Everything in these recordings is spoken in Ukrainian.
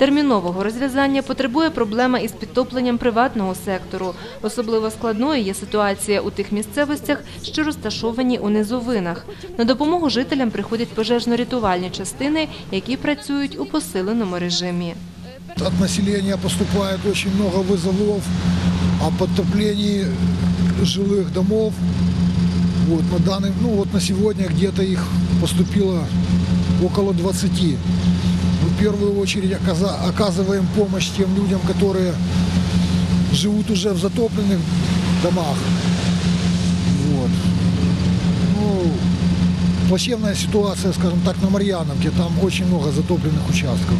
Термінового розв'язання потребує проблема із підтопленням приватного сектору. Особливо складною є ситуація у тих місцевостях, що розташовані у низовинах. На допомогу жителям приходять пожежно-рятувальні частини, які працюють у посиленому режимі. От населения поступает очень много вызовов о подтоплении жилых домов. Вот, на данный, ну вот на сегодня где-то их поступило около 20. Мы в первую очередь оказа- оказываем помощь тем людям, которые живут уже в затопленных домах. Вот. Ну, плачевная ситуация, скажем так, на Марьяновке. Там очень много затопленных участков.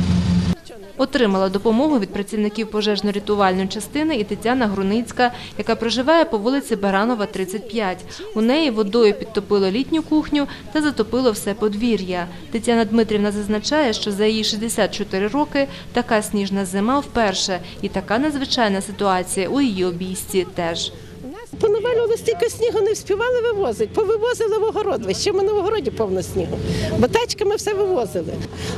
Отримала допомогу від працівників пожежно-рятувальної частини і Тетяна Груницька, яка проживає по вулиці Баранова, 35. У неї водою підтопило літню кухню та затопило все подвір'я. Тетяна Дмитрівна зазначає, що за її 64 роки така сніжна зима вперше. І така надзвичайна ситуація у її обійсті теж. Понавалювали стільки снігу, не вспівали вивозити. Повивозили в огород. Ще ми на огороді повно снігу. Бо тачками все вивозили.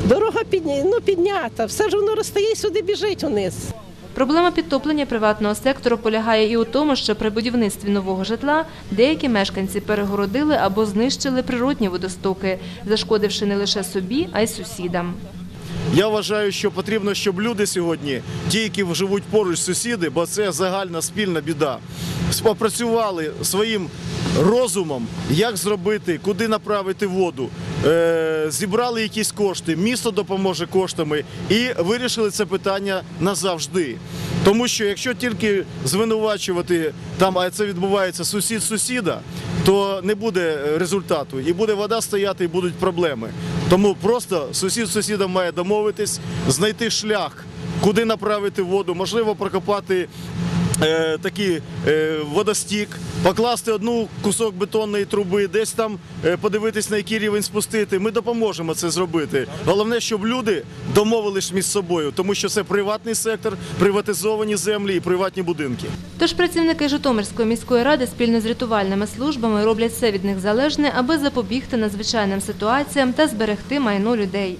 Дорога підня... ну, піднята, все ж воно розстає і сюди біжить униз. Проблема підтоплення приватного сектору полягає і у тому, що при будівництві нового житла деякі мешканці перегородили або знищили природні водостоки, зашкодивши не лише собі, а й сусідам. Я вважаю, що потрібно, щоб люди сьогодні, ті, які живуть поруч сусіди, бо це загальна спільна біда, спопрацювали своїм розумом, як зробити, куди направити воду, е, зібрали якісь кошти, місто допоможе коштами і вирішили це питання назавжди. Тому що якщо тільки звинувачувати там, а це відбувається сусід сусіда, то не буде результату, і буде вода стояти, і будуть проблеми. Тому просто сусід з сусідом має домовитись, знайти шлях, куди направити воду, можливо, прокопати. Е, Такий е, водостік, покласти одну кусок бетонної труби, десь там е, подивитись на який рівень спустити. Ми допоможемо це зробити. Головне, щоб люди домовились між собою, тому що це приватний сектор, приватизовані землі і приватні будинки. Тож працівники Житомирської міської ради спільно з рятувальними службами роблять все від них залежне, аби запобігти надзвичайним ситуаціям та зберегти майно людей.